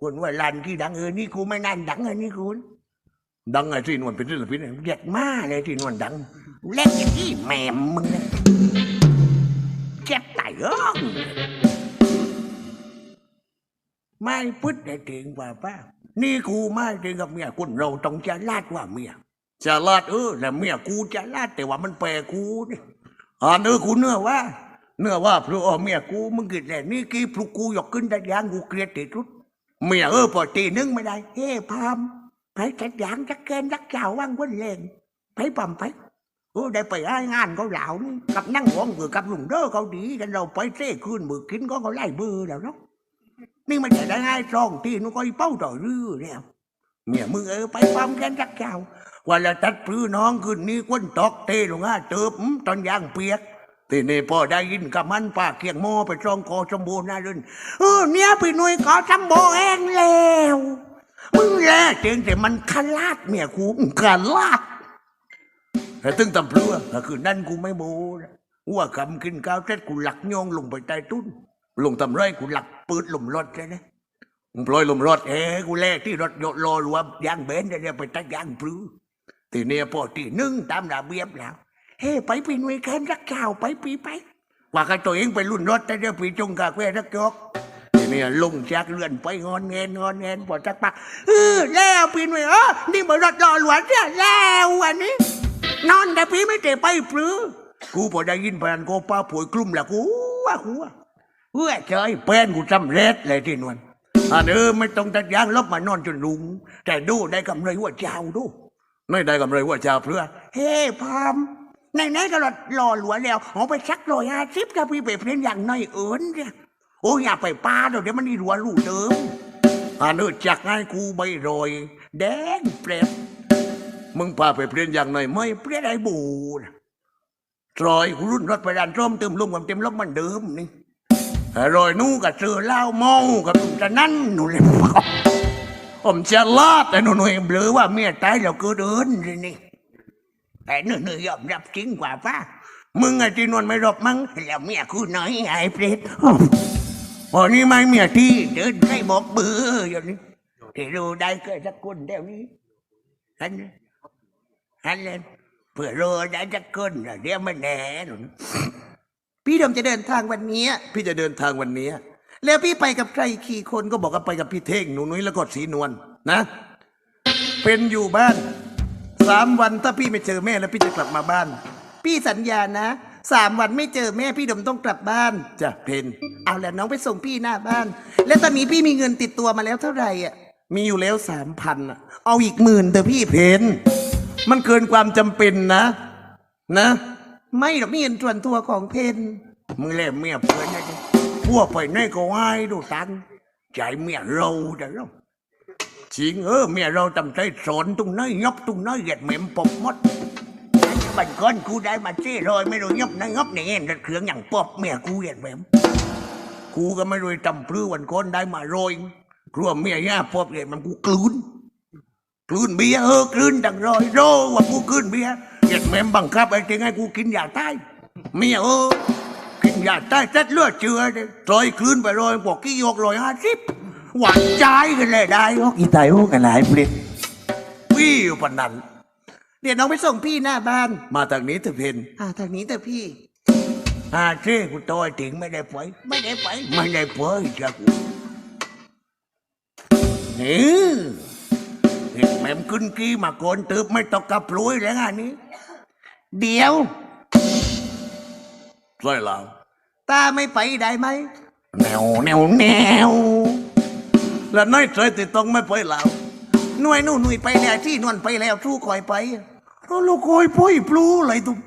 คุณว่าลันที่ดังเออนี่กูไม่นั่นดังเออนี่คุณดังไงที่นวลเป็นศิลปินเนี่ยเด็ดมากเลยที่นวลดังเล่นอย่างที่แม่มึงเนี่ยเจ็บไตเอ้องไม่พุทธได้ถึงว่าป้า นี่กูไม่ถึงกับเมียคุณเราต้องจะลาดกว่าเมียจะลาดเออแล้วเมียกูจะลาดแต่ว่ามันแปลกูนี่อ่าเนื้อกูเนื้อว่า เนื้อว่าพระเมียกูมึงกิดแต่นี่กี่พลุกกูยกขึ้นได้ยางกูเกลียดติดรุดเมียเออพอตีนึงไม่ได้เฮ้พามไปจัดยางจักเกนจักเจ้าว่างวันเล่นไปปั๊มไปเออได้ไปไอ้งานเขาเหล่านี่กับนั่งห้องเบือกับลุงเด้อเขาดีกันเราไปเซ่คืนมือกินก็เขาไล่เบือแล้วเนาะนี่มันจะได้ง่ายตรงที่นู้นก็อีเป้าต่อรือเนี่ยเมียมึงเออไปปั๊มกันจักเจ้าว่าละตัดปลื้อน้องคืนนี้ก้นตอกเตลงอะเติบอืมตอนยางเปียก ทีนี่พอได้ยินกับมันป้าเกียงโมไปจองคอชมบูน่ารื่นเออเนี่ยพี่หนุ่ยขอชมโบเองแล้วมึงแล่เจงแต่มันขลาดเมียกูขลาดแต่ตึงตำเพลือก็คือนั่นกูไม่โมนะว่าคำกินข้าวเสร็จกูหลักโยงลงไปใต้ตุ้นลงทำไรกูหลักปืดลมรถใช่ไหมมึงปล่อยลมรถเอ้กูแลกที่รถโยรอรวมยางเบนเนี่ยไปใต้ยางพลือทีนี้พอที่นึ่งตามระเบียบแล้ว เฮ้ไปปีนวยแค้นรักเจ้าไปปีไป ว่ากันตัวเองไปรุ่นรถแต่เดี๋ยวปีจงกาแวรักจกทีนี้ลุงแจากเรื่อนไปงอนเงินงอนเงินพอจักปักเออแล้วปีนวยเออนี่มันรถรอหลวนเนี่ยแล้ววันนี้ นอนแต่พี่ไม่เตะไปปรือกูพอได้ยินพนันโกป้าป่วยกลุ่มละกูว่ากูว่าเฮ้ยเจยเป็นกูจำเร็จเลยที่นวลอันเออไม่ต้องตัดยางลบมานอนจนลุง แต่ดูได้กำไรว่าเจ้าดู ไม่ได้กำไรว่าเจ้าเพื่อ เฮ้พาม ในไหนก็รอรอหลวแล้วเอาไปชักรอยอาชิบกับพี่ไปเพลนอย่างน้อยเอิญเนี่ยโอ้ยอย่าไปปาเดี๋ยวเดี๋ยวมันนี่รัวลูกเดิมอันเออจักให้กูใบรอย แดงเปรตมึงพาไปเพลนอย่างน้อยไม่เปรตไอ้บูนะรอยกูรุ่นรถไปดันร่มเติมลมกับเต็มลมมันเดิมนี่รอยนู้กับเจอเล้าเมากับจะนั่นหนูเลยผมจะลาดแต่หนูหนูเองเบลอว่าเมียตายแล้วก็เดินเลยนี่ แต่หนูหนูยอมรับจริงกว่าป้ามึงไอ้ที่นวลไม่รบมั้งแล้วเมียกูน้อยไอ้เปรตพอนี้ไม่เมียที่เดินใกล้บอกเบื่ออย่างนี้ที่รู้ได้เกิดสักคนเดี๋ยวนี้ฮันฮันเลยเพื่อรู้ได้สักคนเดี๋ยวไม่แน่หนุนพี่ดมจะเดินทางวันนี้ พี่จะเดินทางวันนี้ แล้วพี่ไปกับใครขี่คนนก็บอกว่าไปกับพี่เท่งหนูนุ้ยแล้วก็สีนวลนะ เป็นอยู่บ้าน สามวันถ้าพี่ไม่เจอแม่แล้วพี่จะกลับมาบ้าน พี่สัญญานะสามวันไม่เจอแม่พี่ดมต้องกลับบ้านจ้ะเพนเอาแล้วน้องไปส่งพี่หน้าบ้าน แล้วตอนนี้พี่มีเงินติดตัวมาแล้วเท่าไหร่อะมีอยู่แล้วสามพันอะเอาอีกหมื่นเถอะพี่เพนมันเกินความจำเป็นนะ นะ ไม่หรอกนี่เงินส่วนตัวของเพนมึงเล่เมียเพื่อนนะจ๊ะพวกไปไหนก็ไหวายดูตังค์ใจเมียเราแต่เรา จริงเออเมียเราตำใจสอนตรงไหนยบตรงไหนเหยียดเหม็มปกมดบันก้อนกูได้มาเจ้รอยไม่รู้ยบไหนยบไหนเงี้ยเครื่องอย่างปอบเมียกูเหยียดเหม็มกูก็ไม่รู้จำพลื้อวันก้อนได้มาโรยกลัวเมียย่าปอบเหยียดมันกูกลืนกลืนเบียเออกลืนดังรอยโรว่ากูกลืนเบียเหยียดแม่มบังคับไอ้ที่ไงกูกินยาใต้เมียเออกินยาใต้เสร็จเลือดเจือเลยรอยกลืนไปรอยบอกกี่ยกรอยห้าสิบ หวานใจกันเลยได้ยกอีตายโอ้กันหลายเปลวี่อยู่ปานนั้นเดี๋ยวน้องไปส่งพี่หน้าบ้าน มาทางนี้เถอะเพนอ่าทางนี้แต่พี่อาเจ้กูตัวถึงไม่ได้ไปไม่ได้ไปไม่ได้ไปจ้ะกูนี่เห็นแม่มขึ้นกี้มาโกนตืบไม่ตกกระปลุยแล้วงานนี้ เดี๋ยวใช่แล้วตาไม่ไปได้ไหมแนวแนวแนว แล้วน้อยใจติดตรงไม่ไปแล้วหน่วยนู่นหน่วยไปแล้วที่นวลไปแล้วทู่คอยไปเพราะลูกคอยพ่อยปลูอะไรตุ้ม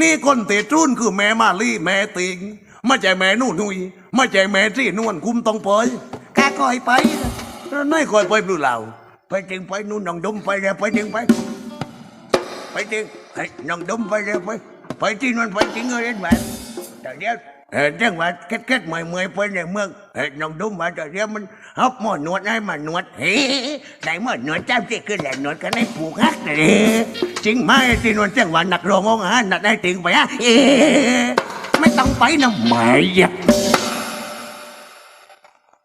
นี่คนเตะจุนคือแม่มาลี่แม่ติงไม่ใช่แม่นู่นนุยไม่ใช่แม่ที่นวลคุมต้องไปกคอยไปแล้วน้อยคอยไปปลูเราไปจึงไปนู่นน้องดมไปแล้วไปจึงไป ไปจึงไอ้น้องดมไปแล้วไปไปที่นวลไปจริงเอ้ยแม่แต่เดี๋ยว เออเรื่องว่าเค็ดๆเมื่อยๆไปในเมืองเอ้ยน้องดมมาแต่เดี๋ยวมันฮอบหมอหนวดให้มาหนวดเฮ้ไหนหมอหนวดเจ้าที่ขึ้นแหละหนวดกันให้ผูกฮักเลยจริงไหมที่นวลจังหวะหนักโรงงฮะหนักได้ถึงไปฮะเอ๊ะไม่ต้องไปนะไม่ยาก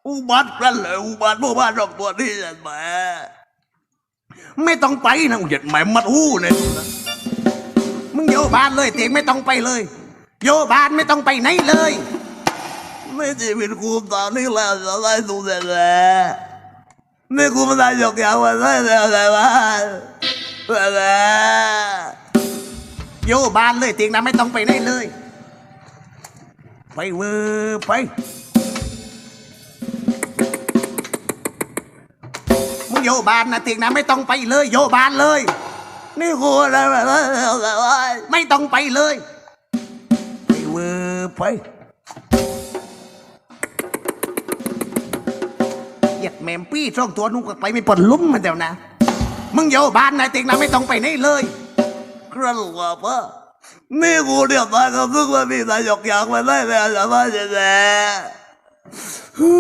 อู้อุบัติกันเลยอุบัติพวกบ้านรอกตัวนี่แหมไม่ต้องไปนะหยียดแหมมัดหูเนี่ยมึงโยบ้านเลยเตียงไม่ต้องไปเลย โยบ้านไม่ต้องไปไหนเลย ไม่ชีวิตกูตอนนี้แล้วจะได้ดูแลนี่กูไม่ได้ยกยาวมาได้แล้วแต่ว่าแต่โยบ้านเลยเตียงนะไม่ต้องไปไหนเลย ไปเวอร์ไปมึงโยบานนะเตียงนะไม่ต้องไปเลย โยบานเลย นี่กูอะไรไม่ต้องไปเลย ไปเหยียดแมมปี้ช่องตัวนุ่งก็ไปไม่ปนลุ่มมันเดียวนะ มึงโยบ้านนะเตียงนะไม่ต้องไปไหนเลยครันว่าปะนี่กูเดียวตากับทุกวันนี้นายกอยากมาได้แล้วแต่ว่าจะแฮู้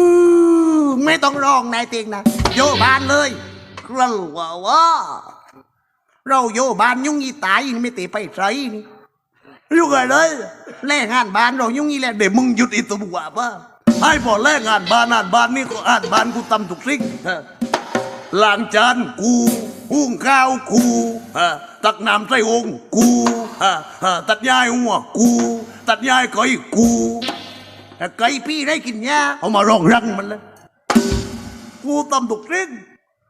ไม่ต้องร้องนายเตียงนะโยบ้านเลยครันว่าว่าเราโยบ้านยุ่งยีตายไม่ตีไปใส่นี่ อยู่ไงเลยแล่งานบ้านเรายุ่งยีแหละเดี๋ยวมึงหยุดอีตัวว่าปะให้พอแลกงานบ้านงานบ้านนี่ก็อ่านบ้านกูทำทุกสิ่งล้างจานกูหุงข้าวกูตักน้ำใส่องกูตัดหญ้าให้หัวกู ตัดหญ้าให้ก้อยกูไก่พี่ได้กินยาเอามารองรังมันเลยกูตำตุกริ้ง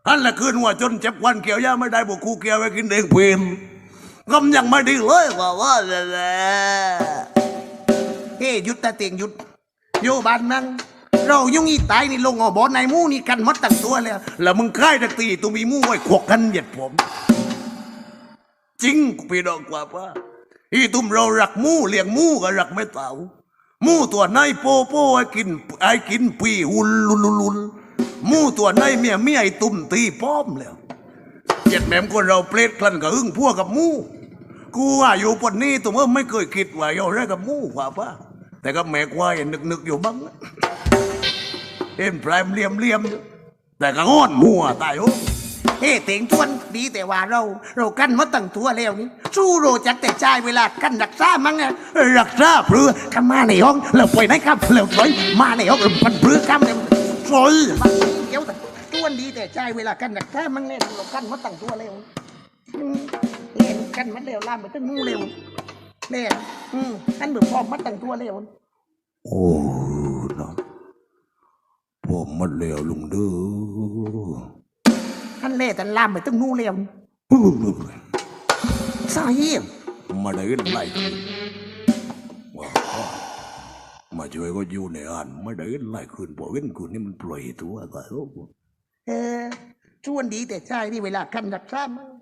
อันละคืนว่าจนเจ็บวันเกี่ยวยาไม่ได้บอกกูเกี่ยวไปกินเองเพีม กำยังไม่ดีเลยว่าว่าแหละเฮ้หยุดแต่เตียงหยุดโยบ้านนั่งเรายุ่งยีตายนี่ลงอบอนในมู่นี่กันหมัดตั้งตัวเลยแล้วมึงค่ายตะตีตัวมีมู่ไว้ขวกกันเหยียดผม จริงพี่ดอกกว่าป้าอีตุ้มเรารักมู่เลี้ยงมู่ก็รักไม่เต่ามู่ตัวในโปโป้ไอ้กินไอ้กินปีหุนลุนลุนลุนมู่ตัวในเมียเมียไอ้ตุ้มตีป้อมแล้วเจ็ดแหม่มคนเราเปรตคลันกับอึ้งพวกกับมู่ กูว่าอยู่ปนนี้ตัวเมื่อไม่เคยคิดว่าเราได้กับมู่กว่าป้าแต่ก็แม่ควายนึกนึกๆอยู่บ้างนะเอ็นแพรมเลียมเลียมๆอยู่แต่ก็งอนมัวตายโอ้เฮ้เตียงทวนดีแต่ว่าเรา เรากันหมัดตั้งตัวแล้วนี่สู้โรจักแต่ใจายเวลากันรักษามั้งไงรักษาเพื่อข้ามาในห้องแล้วไปไหนครับแล้วถอยมาในห้องมันเปลือกครับเลยซอยมาเดี๋ยวแต่ทวนดีแต่ใจายเวลากันรักษามั้งเนี่ยเรากันหมัดตั้งตัวแล้วอืมเล่น กันหมัดเร็วล่ามไปตึ้งมู่เร็วเล่นอืมอันเบื่อพร้อมหมัดตั้งตัวเร็วโอ้เนาะผมมันเลวลุงเด้ออันเล่แต่ล่ามไปตึ้งมู่เร็วสาเหตุมาได้ยินไรขึ้นว่ามาช่วยก็อยู่ในอ่านไม่ได้ยินไรขึ้นบอกเห็นกูนี่มันปล่อยตัวตายโอ้เออชวนดีแต่ใจายนี่เวลากันรักษามั้งอันเล่เรากันมาเร็วเขาไว้ยิดติเฮ้ยร้อยที่เรากันมาเร็วเฮ้ยอย่าตัวแบบช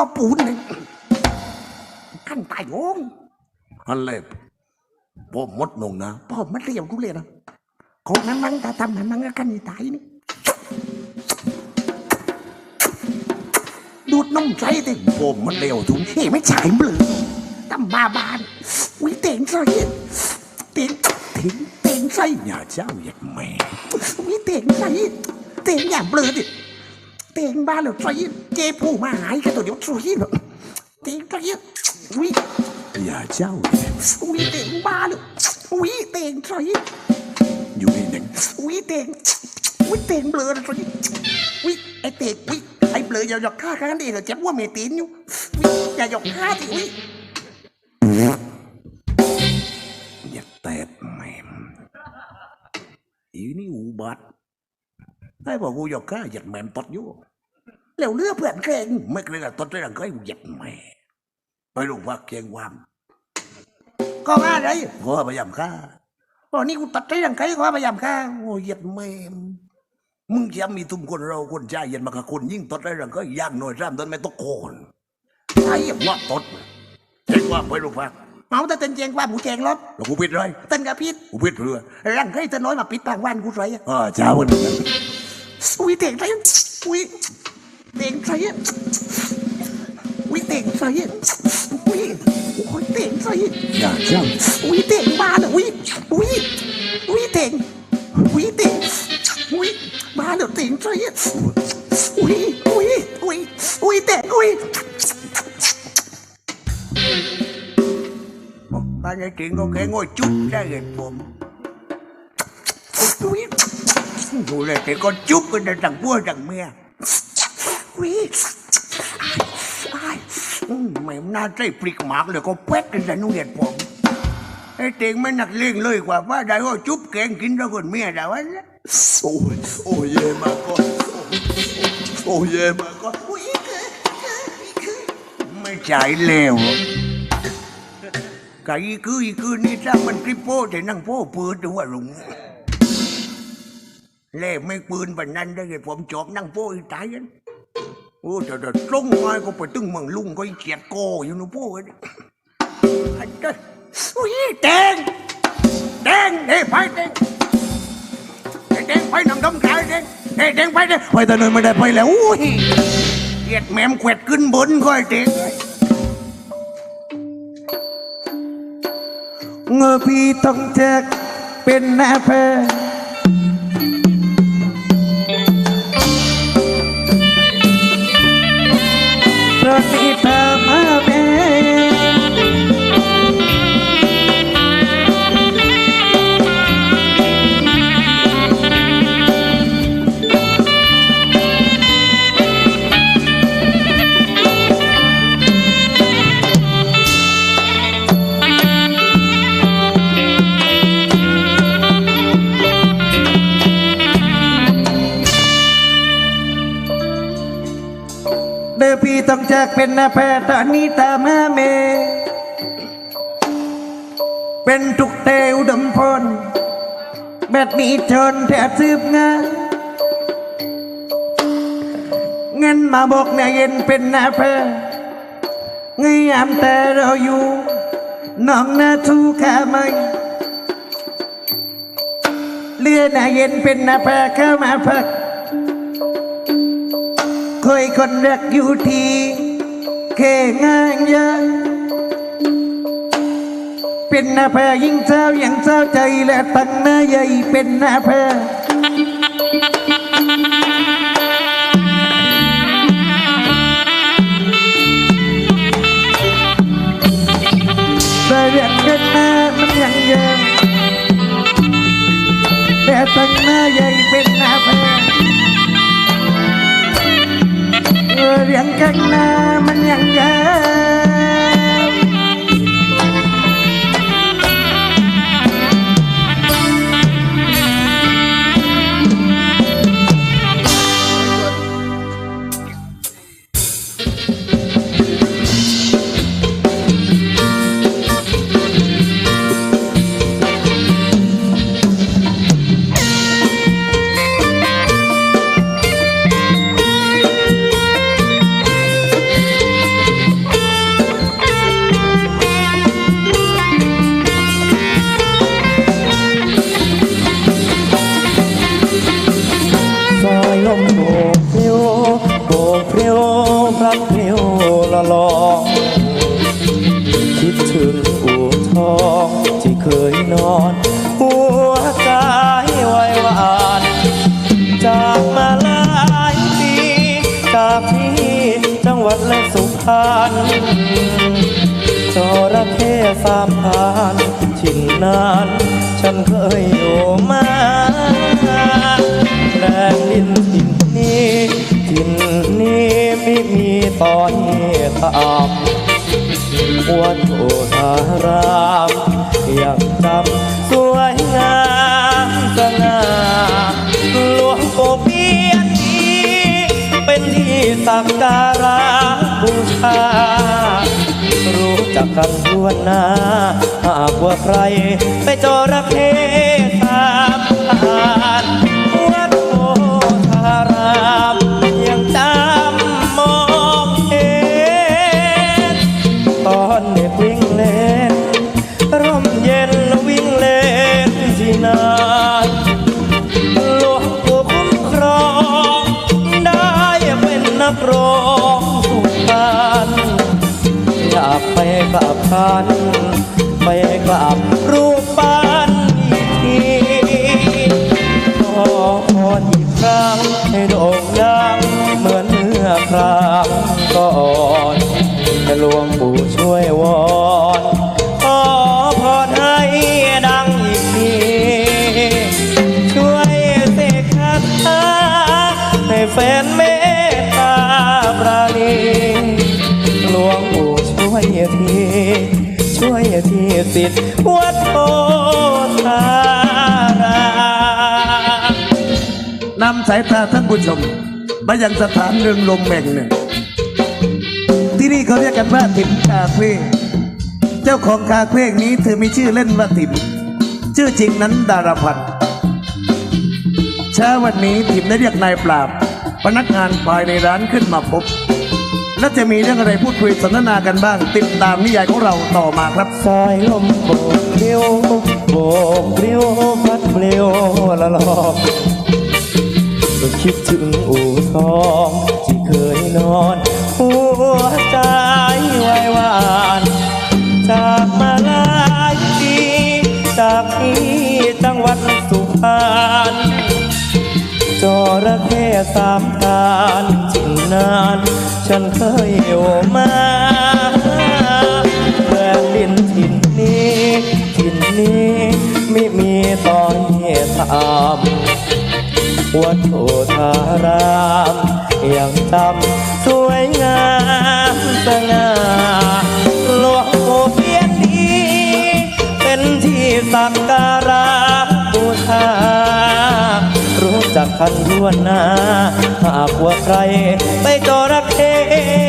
อบปูนเลยกันตายโงงอันแรกผมมดนงนะพ่อมันเรียวกูเลยนะของนั้นมั้งตาทำนั้นมั้งก็กันนี่ตายนี่ดูดนมใจเต็งผมมันเลวทุกเฮ้ยไม่ฉายเบลอตำบาบานอุ้ยเต่งใส่เต่งเต่งเต่ง ใส่อย่าเจ้าเหยียดแม่อุ้ยเต่งใส่เต่งอย่างเบลอดิเต่งบ้าเหรอใส่เจ๊ผู้มาหายกันตัวเดียวใส่เหรอเต่งใส่อุ้ยอย่าเจ้าเหยียดอุ้ยเต่งบ้าเหรออุ้ยเต่งใส่อยู่ในหนึ่งอุ้ยเต่งอุ้ยเต่งเบลอเลยใส่อุ้ยไอเต่งอุ้ยไอเบลออย่าหยอกข้ากันดิเหรอเจ็บว่าเมตีนอยู่อุ้ยอย่าหยอกข้าสิอุ้ อีนี่อุบัติให้บอกกูอยากฆ่าหยียดแม่มตดอยู่เหลวเลือเพื่อนเก่งไม่เคยกับต้นได้รังก่เหยียดแม่ไปลงพักเกียงวามก็ว่าอะไรก็พยายามฆ่าตอนนี้กูตัดใจยังไงก็พยายามฆ่าโอ้เหยียดแม่มมึงจะมีตุ้มคนเราคนใจเย็นมากคนยิ่งตดได้รังก่ย่างหน่อยซ้ำต้นไม่ต้องโคนไอ้ว่าตดเจ๊งว่าไปลงพัก เอาแต่เต้นเจงว่าหมูแจงรถแล้วกูปิดไรเต้นกับพิษกูปิดเพื่อร่างใครเต้นน้อยมาปิดปากวันกูใส่อะอ่าเจ้าวันนี้อุ้ยเต่งใส่อุ้ยเต่งใส่อุ้ยเต่งใส่อุ้ยโอ้ยเต่งใส่อย่าเจ้าอุ้ยเต่งบ้าเลยอุ้ยอุ้ยอุ้ยเต่งอุ้ยเต่งอุ้ยบ้าเลยเต่งใส่อุ้ยอุ้ยอุ้ยอุ้ยเต่งอุ้ยบ้า นไอ้เก่งก็แค่ง่อยจุ๊บได้เห็นผมอุ้ยดูเลยแต่ก็จุ๊บกันแต่ต่างพวกต่างเมียอุ้ยอ้ายอืมไม่น่าใจปริกหมากเไก่งไม่หนักเลงเลยกว่าว่าได้ก็จุ๊บแกงกินแล้วคนเมียแต่ว่าโอ้ยโอ้ยเย่มากก่อนโอ้ยเย่มากก่อนไม่ใช่แล้วกะอีคืออีคือนี่ถ้ามันคลิปโป้แต่นั่งโป้ปืนดูว่าลุงเล่ไม่ปืนแบบนั้นได้ไงผมจอบนั่งโป้อีตายกันโอ้แต่แต่ตรงมาก็ไปตึ้งมืองลุงก็เกียดโกอยู่นู่นโป้กันอันเด้ออุ้ยแดงแดงเฮ้ยไปแดงแดงไปนำดมกายแดงเฮ้แดงไปแดงไปแต่เนินไม่ได้ไปแล้วอุ้ยเกียดแหมมแขวดขึ้นบนก็ไอ้เด็ก เงอพี่ต้อง เป็นนาแพ้ตอนนี้เธอมาแม่เป็นทุกเตวดมพลแบบนี้ชนแทบซืบงานเงินมาบอกนี่ยเย็นเป็นนาแพงยามแต่เราอยู่น้องนาทูขาไม่เลือหน้าเย็นเป็นนาแพเข้ามาพักเคยคนรักอยู่ที่ แค่งานยังเป็นหน้าแพ้ยิ่งเจ้าอยังเจ้าใจและตั้งหน้าใหญ่เป็นหน้าแพ้แต่เรียกกันหน้ามันยังยิมแต่ตั้งหน้าใหญ่เป็นหน้าแพ้ เออเรียินนี้ไม่มีตอนตามวัดโอทารามยังจำสวยงามสง่าหลวงปู่เปียนนี้เป็นที่สักการะบูชารู้จักกันทั่วหน้าหากว่าใครไปจระเข้ สิทธิ์วัดโพธารามนำสายตาท่านผู้ชมมายังสถานเรืองลมแห่งหนึ่งที่นี่เขาเรียกกันว่าติ๋มคาเฟ่เจ้าของคาเฟ่นี้เธอมีชื่อเล่นว่าติ๋มชื่อจริงนั้นดารพันธ์เช้าวันนี้ติ๋มได้เรียกนายปราบพนักงานภายในร้านขึ้นมาพบ และจะมีเรื่องอะไรพูดคุยสนทนากันบ้าง ติดตามนิยายของเราต่อมาครับสายลมโบกเปลิวโบกเปลิวพัดเปลิวละลอกก็คิดถึงอู่ทองที่เคยนอนหัวใจไหววานจากมาหลายปีจากที่จังหวัดสุพรรณ จระเข้สามการจินนาน ฉันเคยอยู่มาแผ่นดินถิ่นนี้ถิ่นนี้ไม่มีตอนเหตุตามวัดโพธารามยังจำสวยงามสง่าหลวงปู่เพียนดี เป็นที่สักการะบูชา รู้จักคันทั่วหน้าหากว่าใครไปจระเอง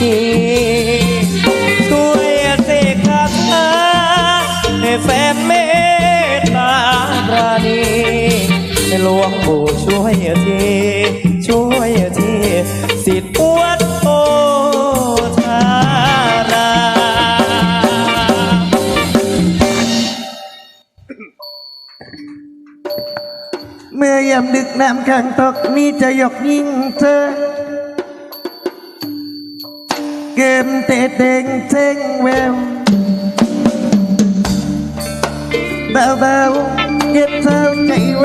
ทีช่วยเสกคาถาให้แฟนเมตตาปราณีให้หลวงปู่ช่วยทีช่วยทีสิทธิ์วัดโพธาราเมื่อยามดึกน้ำข้างตกนี่จะยกยิ่งเธอ เกมเตะเด้งเท่งแววเบาๆเก็บเท้าใจแ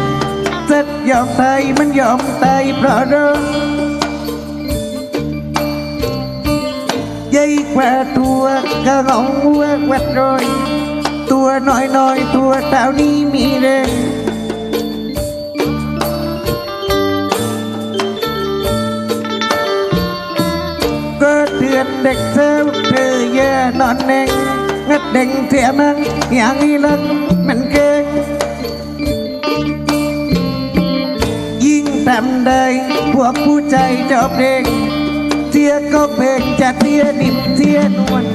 กิดยอมตายมันยอมตายเพราะเราใหญ่กว่าตัวก็เหงวัววัดรอยตัวน้อยน้อยตัวเต่านี้มีแรงก็เตือนเด็กเธอเธออย่นอนแน่งงัดเด้งเถียมันอย่างนี้ลังำได้ พวกผู้ใจจอบเด็กเทียก็เพกจะเทียนิบเทียนวล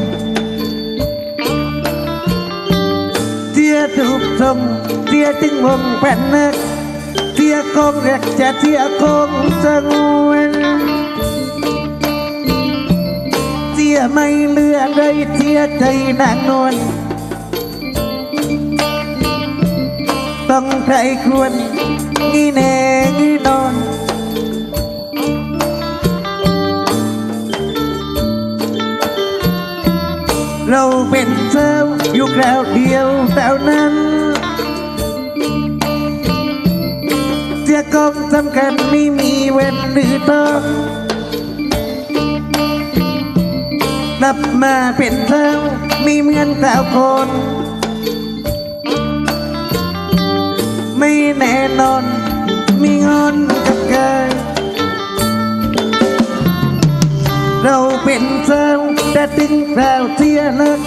เทียถูกทรงเทียจึงวงแผ่นนักเทียคงเรียกจะเทียคงสงวนเทียไม่เลือเลยเทียใจนางนวลต้องใครควรงี้แน่งี้นอน เราเป็นเจ้าอยู่คราวเดียวแต่นั้นเสียกองสำคัญไม่มีเว้นหรือต้องเรลับมาเป็นเท่าไม่เหมือนสาวคน ไม่แน่นอน มีงอนกับกายเราเป็นสาว แต่ถึงครวเทียเลิก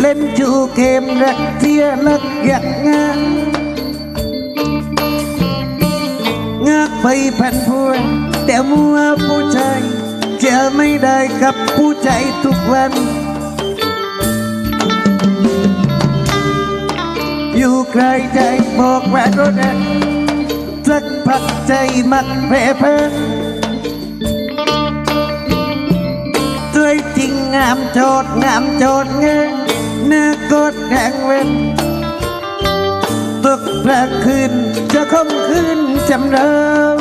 เล่นจูเกมรักเทียเลิกอยากงานงากไปพันพัวแต่มัวผู้ชายเจอไม่ได้กับผู้ใจทุกวัน อยู่ไกลใจบอกแหวนรถแดงสักพักใจมักแปรเพิ่น ยจริงงามโจดงามโจดเงยหน้ากดแดงเว้นตกพระคืนจะคมคืนจำเริง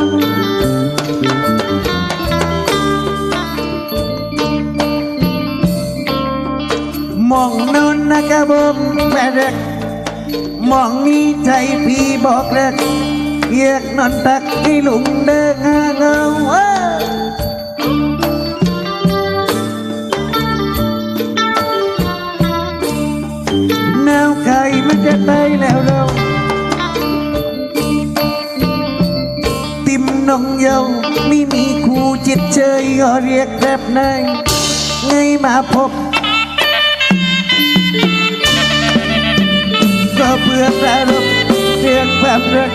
มองโนนนะกะบมแปรเด็กมองนี้ใจพี่บอกเลิกเยียกนอนตักให้ลุงเดินหาเงา มันจะตายแล้วเราติมนองเยาไม่มีคู่จิตเชยก็เรียกแบบนายไงมาพบก็เพื่อประรบเรื่องความรัก